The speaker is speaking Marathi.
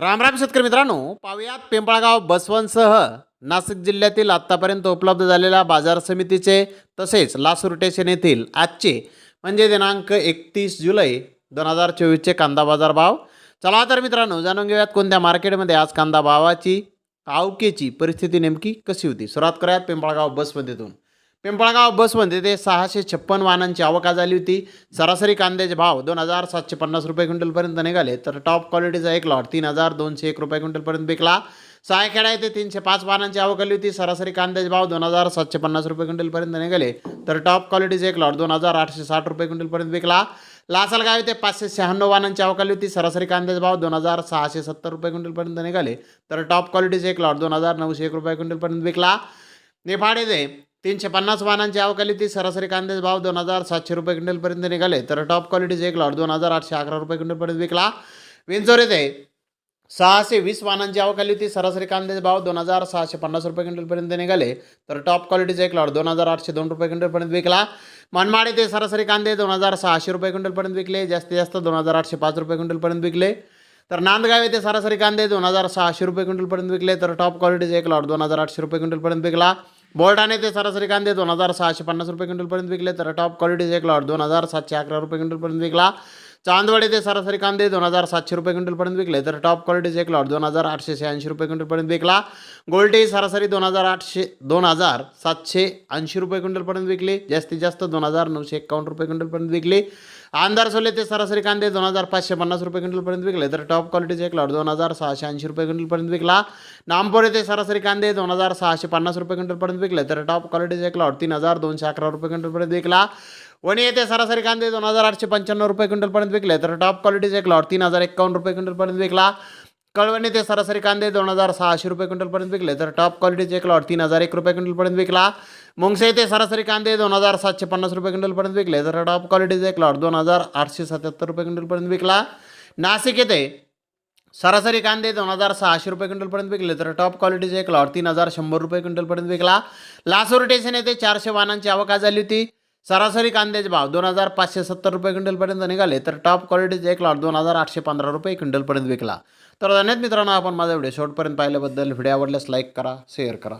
रामराम शेतकरी मित्रांनो पाहुयात पिंपळगाव बसवनसह नाशिक जिल्ह्यातील आत्तापर्यंत उपलब्ध झालेल्या बाजार समितीचे तसेच लासूर स्टेशन येथील आजचे म्हणजे दिनांक एकतीस जुलै दोन हजार चोवीसचे कांदा बाजार भाव. चला तर मित्रांनो जाणून घेऊयात कोणत्या मार्केटमध्ये आज कांदा भावाची आवकेची परिस्थिती नेमकी कशी होती. सुरुवात करूयात पिंपळगाव बसमध्येतून पिंपळगाव बसमध्ये ते सहाशे छप्पन वाहनांची आवका झाली होती. सरासरी कांद्याचे भाव दोन हजार सातशे पन्नास रुपये क्विंटलपर्यंत निघाले. तर टॉप क्वालिटीचा एक लॉट तीन हजार दोनशे एक रुपये क्विंटलपर्यंत विकला सायखेडा येथे तीनशे पाच वाहनांची आवक आली होती. सरासरी कांद्याचे भाव दोन हजार सातशे पन्नास रुपये क्विंटलपर्यंत निघाले. तर टॉप क्वालिटीचे एक लॉट दोन हजार आठशे साठ रुपये क्विंटलपर्यंत विकला लासलगाव येथे पाचशे शहाण्णव वाहनांची आवक आली होती. सरासरी कांद्याचे भाव दोन हजार सहाशे सत्तर रुपये क्विंटलपर्यंत निघाले. तर टॉप क्वालिटीचे एक लॉट दोन हजार नऊशे एक रुपये क्विंटलपर्यंत विकला निफाड येथे तीनशे पन्नास वाहनांची आवकली ती सरासरी कांद्याचे भाव दोन हजार सातशे रुपये क्विंटलपर्यंत निघाले. तर टॉप क्वालिटीचे एक लॉट दोन हजार आठशे अकरा रुपये क्विंटलपर्यंत विकला. विंचोर येथे सहाशे वीस वाहनांची आवकली होती सरासरी कांद्याचे भाव दोन हजार सहाशे पन्नास रुपये क्विंटलपर्यंत निघाले. तर टॉप क्वालिटीचे एक लॉट दोन हजार आठशे दोन रुपये क्विंटलपर्यंत विकला. मनमाड येथे सरासरी कांदे दोन हजार सहाशे रुपये क्विंटलपर्यंत विकले. जास्तीत जास्त दोन हजार आठशे पाच रुपये क्विंटलपर्यंत विकले. तर नांदगाव येथे सरासरी कांदे दोन हजार सहाशे रुपये क्विंटलपर्यंत विकले. तर टॉप क्वालिटीचे एक लॉट दोन हजार आठशे रुपये क्विंटलपर्यंत विकला. बोर्डाने ते सरासरी कांदे दोन हजार सहाशे पन्नास रुपये क्विंटलपर्यंत विकले तर टॉप क्वालिटीचा एक लॉट दोन हजार सातशे अकरा रुपये क्विंटलपर्यंत विकला. चांदवड येथे सरासरी कांदे दोन हजार सातशे रुपये क्विंटलपर्यंत विकले. तर टॉप क्वालिटीचे एक लॉट दोन हजार आठशे शहाऐंशी रुपये क्विंटलपर्यंत विकला. गोल्डे सरासरी दोन हजार आठशे दोन हजार सातशे ऐंशी रुपये क्विंटलपर्यंत विकले. जास्तीत जास्त दोन हजार नऊशे एक्कावन्न रुपये क्विंटलपर्यंत विकले. आंधार सोले ते सरासरी कांदे दोन हजार पाचशे पन्नास रुपये क्विंटलपर्यंत विकले. तर टॉप क्वालिटीचे एक लॉट दोन हजार सहाशे ऐंशी रुपये क्विंटलपर्यंत विकला. नामपोर येथे सरासरी कांदे दोन हजार सहाशे पन्नास रुपये क्विंटलपर्यंत विकले. तर टॉप क्वालिटीचे एक लॉट तीन हजार दोनशे अकरा रुपये क्विंटलपर्यंत विकला. वणी येथे सरासरी कांदे दोन हजार आठशे पंच्याण्णव रुपये क्विंटलपर्यंत विकले. तर टॉप क्वालिटीचे एक लॉट तीन हजार एक्कावन्न रुपये क्विंटलपर्यंत विकला. कळवण येथे सरासरी कांदे दोन हजार सहाशे रुपये क्विंटलपर्यंत विकले. तर टॉप क्वालिटीचे एक लॉट तीन हजार एक रुपये क्विंटलपर्यंत विकला. मुंगसे येथे सरासरी कांदे दोन हजार सातशे पन्नास रुपये क्विंटलपर्यंत विकले. तर टॉप क्वालिटीचे एक लॉट दोन हजार आठशे सत्याहत्तर रुपये क्विंटलपर्यंत विकला. नाशिक येथे सरासरी कांदे दोन हजार सहाशे रुपये क्विंटलपर्यंत विकले. तर टॉप क्वालिटीचे एक लॉट तीन हजार शंभर रुपये क्विंटलपर्यंत विकला. लासूर स्टेशन येथे चारशे वाहनांची आवक आज झाली होती. सरासरी कांद्याचे भाव दोन हजार पाचशे सत्तर रुपये क्विंटलपर्यंत निघाले तर टॉप क्वालिटीचे एक लॉट दोन हजार आठशे पंधरा रुपये क्विंटलपर्यंत विकला. तर धन्यवाद मित्रांनो आपण माझा व्हिडिओ शेवटपर्यंत पाहिल्याबद्दल. व्हिडिओ आवडल्यास लाईक करा शेअर करा.